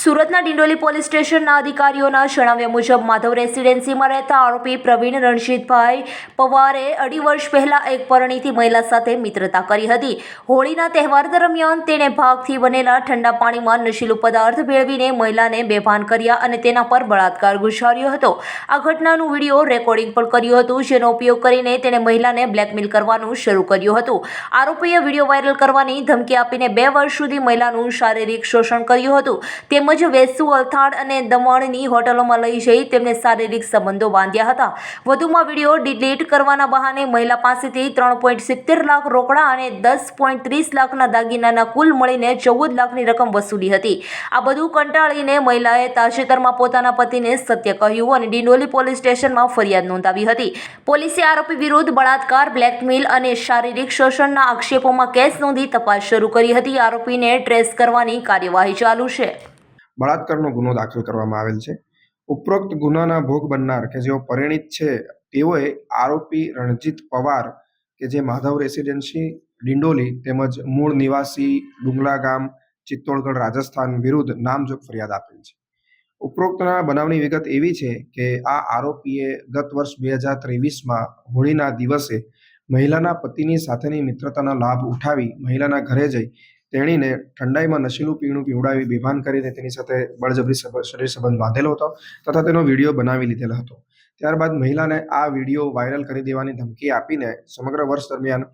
સુરતના ડિંડોલી પોલીસ સ્ટેશનના અધિકારીઓના જણાવ્યા મુજબ માધવ રેસિડેન્સીમાં રહેતા આરોપી પ્રવીણ રણજીતભાઈ પવારે અઢી વર્ષ પહેલા એક પરણીતી મહિલા સાથે મિત્રતા કરી હતી. હોળીના તહેવાર દરમિયાન તેણે ભાગથી બનેલા ઠંડા પાણીમાં નશીલું પદાર્થ ભેળવીને મહિલાને બેભાન કર્યા અને તેના પર બળાત્કાર ગુજાર્યો હતો. આ ઘટનાનું વીડિયો રેકોર્ડિંગ પણ કર્યું હતું, જેનો ઉપયોગ કરીને તેણે મહિલાને બ્લેકમેલ કરવાનું શરૂ કર્યું હતું. આરોપીએ વીડિયો વાયરલ કરવાની ધમકી આપીને બે વર્ષ સુધી મહિલાનું શારીરિક શોષણ કર્યું હતું. તેમજ વેસુ, અલથાણ અને દમણની હોટલોમાં લઈ જઈ તેમને શારીરિક સંબંધો બાંધ્યા હતા. વધુમાં વીડિયો ડિલીટ કરવાના બહાને મહિલા પાસેથી ત્રણ સિત્તેર લાખ રોકડા અને દસ ત્રીસ લાખના દાગીનાના કુલ મળીને ચૌદ લાખની રકમ વસૂલી હતી. આ બધું કંટાળીને મહિલાએ તાજેતરમાં પોતાના પતિને સત્ય કહ્યું અને ડિંડોલી પોલીસ સ્ટેશનમાં ફરિયાદ નોંધાવી હતી. પોલીસે આરોપી વિરુદ્ધ બળાત્કાર, બ્લેકમેલ અને શારીરિક શોષણના આક્ષેપોમાં કેસ નોંધી તપાસ શરૂ કરી હતી. આરોપીને ટ્રેસ કરવાની કાર્યવાહી ચાલુ છે. બળાત્કારનો ગુનો દાખલ કરવામાં આવેલ છે. ઉપરોક્ત ગુનાના ભોગ બનનાર કે જેઓ પરિણીત છે, તેઓએ આરોપી રણજીત પવાર કે જે માધવ રેસિડેન્સી, ડિંડોલી તેમજ મૂળ નિવાસી ડુંગલા ગામ, ચિત્તોડગઢ, રાજસ્થાન વિરુદ્ધ નામજોગ ફરિયાદ આપેલ છે. ઉપરોક્તના બનાવની વિગત એવી છે કે આ આરોપીએ ગત વર્ષ બે હજાર ત્રેવીસમાં હોળીના દિવસે મહિલાના પતિની સાથેની મિત્રતાના લાભ ઉઠાવી મહિલાના ઘરે જઈ તેણીને ઠંડાઈમાં નશીલું પીણું પીવડાવી બેભાન કરીને તેની સાથે બળજબરી શરીર સંબંધ બાંધેલો હતો તથા તેનો વીડિયો બનાવી લીધેલો હતો. ત્યારબાદ મહિલાને આ વીડિયો વાયરલ કરી દેવાની ધમકી આપીને સમગ્ર વર્ષ દરમિયાન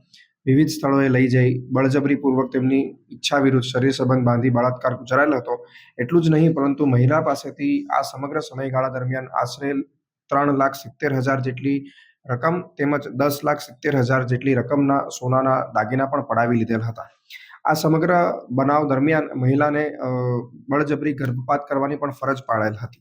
વિવિધ સ્થળોએ લઈ જઈ બળજબરીપૂર્વક તેમની ઈચ્છા વિરુદ્ધ શરીર સંબંધ બાંધી બળાત્કાર ગુજરાયેલો હતો. એટલું જ નહીં, પરંતુ મહિલા પાસેથી આ સમગ્ર સમયગાળા દરમિયાન આશરે ત્રણ લાખ સિત્તેર હજાર જેટલી રકમ તેમજ દસ લાખ સિત્તેર હજાર જેટલી રકમના સોનાના દાગીના પણ પડાવી લીધેલ હતા. આ સમગ્ર બનાવ દરમિયાન મહિલાને બળજબરી ગર્ભપાત કરવાની પણ ફરજ પાડેલ હતી.